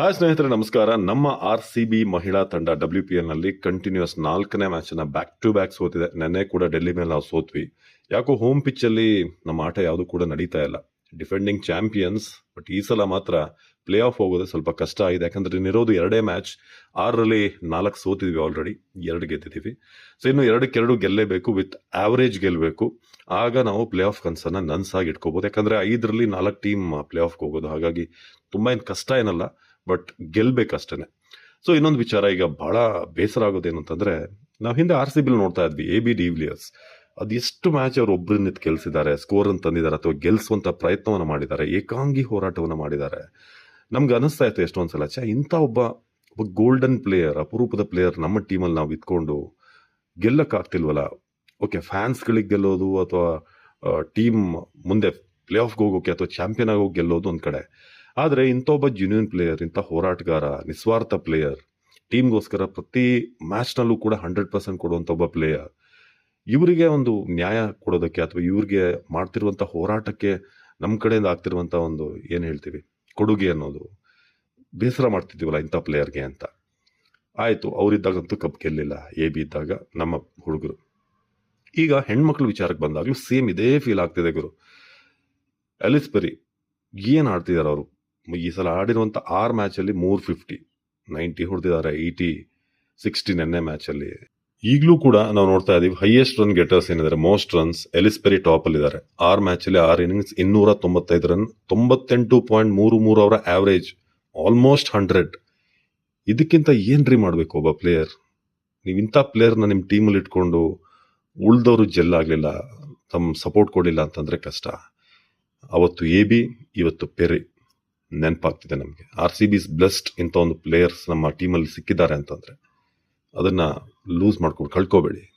Hi ಸ್ನೇಹಿತರೆ, ನಮಸ್ಕಾರ. ನಮ್ಮ ಆರ್ ಸಿ ಬಿ ಮಹಿಳಾ ತಂಡ ಡಬ್ಲ್ಯೂ ಪಿ ಎಲ್ನಲ್ಲಿ ಕಂಟಿನ್ಯೂಸ್ ನಾಲ್ಕನೇ ಮ್ಯಾಚ್ ಅನ್ನ ಬ್ಯಾಕ್ ಟು ಬ್ಯಾಕ್ ಸೋತಿದೆ. ನೆನ್ನೆ ಕೂಡ ಡೆಲ್ಲಿ ಮೇಲೆ ನಾವು ಸೋತ್ವಿ. ಯಾಕೋ ಹೋಮ್ ಪಿಚ್ ಅಲ್ಲಿ ನಮ್ಮ ಆಟ ಯಾವುದು ಕೂಡ ನಡೀತಾ ಇಲ್ಲ. ಡಿಫೆಂಡಿಂಗ್ ಚಾಂಪಿಯನ್ಸ್ ಬಟ್ ಈ ಸಲ ಮಾತ್ರ ಪ್ಲೇ ಆಫ್ ಹೋಗೋದು ಸ್ವಲ್ಪ ಕಷ್ಟ ಆಗಿದೆ. ಯಾಕಂದ್ರೆ ನಿರೋದು ಎರಡೇ ಮ್ಯಾಚ್ ಆರರಲ್ಲಿ ನಾಲ್ಕು ಸೋತಿದ್ವಿ ಆಲ್ರೆಡಿ ಎರಡು ಗೆದ್ದಿದ್ದೀವಿ. ಸೊ ಇನ್ನು ಎರಡಕ್ಕೆ ಎರಡು ಗೆಲ್ಲೇಬೇಕು ವಿತ್ ಆವರೇಜ್ ಗೆಲ್ಲಬೇಕು ಆಗ ನಾವು ಪ್ಲೇ ಆಫ್ ಕನ್ಸನ್ನ ನನ್ಸಾಗಿ ಇಟ್ಕೋಬಹುದು ಯಾಕಂದ್ರೆ ಐದರಲ್ಲಿ ನಾಲ್ಕು ಟೀಮ್ ಪ್ಲೇ ಆಫ್ಗೆ ಹೋಗೋದು. ಹಾಗಾಗಿ ತುಂಬಾ ಏನು ಕಷ್ಟ ಏನಲ್ಲ. ಬಟ್ ಗೆಲ್ಬೇಕಷ್ಟೇನೆ. ಸೊ ಇನ್ನೊಂದು ವಿಚಾರ, ಈಗ ಬಹಳ ಬೇಸರ ಆಗೋದೇನು ಅಂತಂದ್ರೆ ನಾವು ಹಿಂದೆ ಆರ್ ಸಿ ಬಿಲ್ ನೋಡ್ತಾ ಇದ್ವಿ ಎ ಬಿ ಡಿವಿಲಿಯರ್ಸ್ ಅದು ಎಷ್ಟು ಮ್ಯಾಚ್ ಅವ್ರು ಒಬ್ಬರನ್ನ ಕೆಲ್ಸಿದ್ದಾರೆ ಸ್ಕೋರ್ ಅಂತ ತಂದಿದ್ದಾರೆ ಅಥವಾ ಗೆಲ್ಸುವಂತ ಪ್ರಯತ್ನವನ್ನ ಮಾಡಿದ್ದಾರೆ, ಏಕಾಂಗಿ ಹೋರಾಟವನ್ನ ಮಾಡಿದ್ದಾರೆ. ನಮ್ಗೆ ಅನಿಸ್ತಾ ಇತ್ತು ಎಷ್ಟೊಂದ್ಸಲ ಚ ಇಂಥ ಒಬ್ಬ ಒಬ್ಬ ಗೋಲ್ಡನ್ ಪ್ಲೇಯರ್ ಅಪರೂಪದ ಪ್ಲೇಯರ್ ನಮ್ಮ ಟೀಮಲ್ಲಿ ನಾವು ಇದ್ಕೊಂಡು ಗೆಲ್ಲಕ್ಕಾಗ್ತಿಲ್ವಲ್ಲ? ಓಕೆ ಫ್ಯಾನ್ಸ್ಗಳಿಗೆ ಗೆಲ್ಲೋದು ಅಥವಾ ಟೀಮ್ ಮುಂದೆ ಪ್ಲೇ ಆಫ್ಗೆ ಹೋಗೋಕೆ ಅಥವಾ ಚಾಂಪಿಯನ್ ಆಗೋಕೆ ಗೆಲ್ಲೋದು ಒಂದು ಕಡೆ. ಆದರೆ ಇಂಥ ಒಬ್ಬ ಜೆನ್ಯೂನ್ ಪ್ಲೇಯರ್ ಇಂಥ ಹೋರಾಟಗಾರ, ನಿಸ್ವಾರ್ಥ ಪ್ಲೇಯರ್ ಟೀಮ್ಗೋಸ್ಕರ ಪ್ರತಿ ಮ್ಯಾಚ್ನಲ್ಲೂ ಕೂಡ ಹಂಡ್ರೆಡ್ ಪರ್ಸೆಂಟ್ ಕೊಡುವಂಥ ಒಬ್ಬ ಪ್ಲೇಯರ್ ಇವರಿಗೆ ಒಂದು ನ್ಯಾಯ ಕೊಡೋದಕ್ಕೆ ಅಥವಾ ಇವ್ರಿಗೆ ಮಾಡ್ತಿರುವಂಥ ಹೋರಾಟಕ್ಕೆ ನಮ್ಮ ಕಡೆಯಿಂದ ಆಗ್ತಿರುವಂಥ ಒಂದು ಏನು ಹೇಳ್ತೀವಿ, ಕೊಡುಗೆ ಅನ್ನೋದು ಬೇಸರ ಮಾಡ್ತಿದ್ದೀವಲ್ಲ ಇಂಥ ಪ್ಲೇಯರ್ಗೆ ಅಂತ. ಆಯಿತು ಅವರಿದ್ದಾಗಂತೂ ಕಪ್ ಗೆಲ್ಲಿಲ್ಲ ಎ ಬಿ ಇದ್ದಾಗ ನಮ್ಮ ಹುಡುಗರು. ಈಗ ಹೆಣ್ಮಕ್ಳು ವಿಚಾರಕ್ಕೆ ಬಂದಾಗಲೂ ಸೇಮ್ ಇದೇ ಫೀಲ್ ಆಗ್ತಿದೆ ಗುರು. ಅಲಿಸ್ಪರಿ ಪೆರಿ, ಏನು ಆಡ್ತಿದ್ದಾರೆ ಅವರು? ಈ ಸಲ ಆಡಿರುವಂಥ ಆರು ಮ್ಯಾಚಲ್ಲಿ ಮೂರು ಫಿಫ್ಟಿ ನೈಂಟಿ ಹೊಡೆದಿದ್ದಾರೆ ಏಯ್ಟಿ ಸಿಕ್ಸ್ಟಿ ನೆನ್ನೆ ಮ್ಯಾಚಲ್ಲಿ ಈಗಲೂ ಕೂಡ ನಾವು ನೋಡ್ತಾ ಇದ್ದೀವಿ ಹೈಯೆಸ್ಟ್ ರನ್ ಗೆಟರ್ಸ್ ಏನಿದ್ದಾರೆ ಮೋಸ್ಟ್ ರನ್ಸ್ ಎಲಿಸ್ಪೆರಿ ಟಾಪ್ ಅಲ್ಲಿ ಇದ್ದಾರೆ. ಆರ್ ಮ್ಯಾಚಲ್ಲಿ ಆರ್ ಇನ್ನಿಂಗ್ಸ್ ಇನ್ನೂರ ತೊಂಬತ್ತೈದು ರನ್ ತೊಂಬತ್ತೆಂಟು ಪಾಯಿಂಟ್ ಮೂರು ಮೂರು ಅವರ ಆವರೇಜ್ ಆಲ್ಮೋಸ್ಟ್ ಹಂಡ್ರೆಡ್ ಇದಕ್ಕಿಂತ ಏನ್ರಿ ಮಾಡಬೇಕು ಒಬ್ಬ ಪ್ಲೇಯರ್ ನೀವು ಇಂಥ ಪ್ಲೇಯರ್ನ ನಿಮ್ಮ ಟೀಮಲ್ಲಿ ಇಟ್ಕೊಂಡು ಉಳ್ದವರು ಜೆಲ್ ಆಗಲಿಲ್ಲ ತಮ್ಮ ಸಪೋರ್ಟ್ ಕೊಡಲಿಲ್ಲ ಅಂತಂದರೆ ಕಷ್ಟ. ಅವತ್ತು ಎ ಬಿ ಇವತ್ತು ಪೆರಿ ನೆನಪಾಗ್ತಿದೆ ನಮಗೆ. ಆರ್ ಸಿ ಬಿಸ್ ಬ್ಲೆಸ್ಡ್ ಇಂಥ ಒಂದು ಪ್ಲೇಯರ್ಸ್ ನಮ್ಮ ಟೀಮಲ್ಲಿ ಸಿಕ್ಕಿದ್ದಾರೆ ಅಂತಂದರೆ, ಅದನ್ನು ಲೂಸ್ ಮಾಡ್ಕೊಂಡು ಕಳ್ಕೋಬೇಡಿ.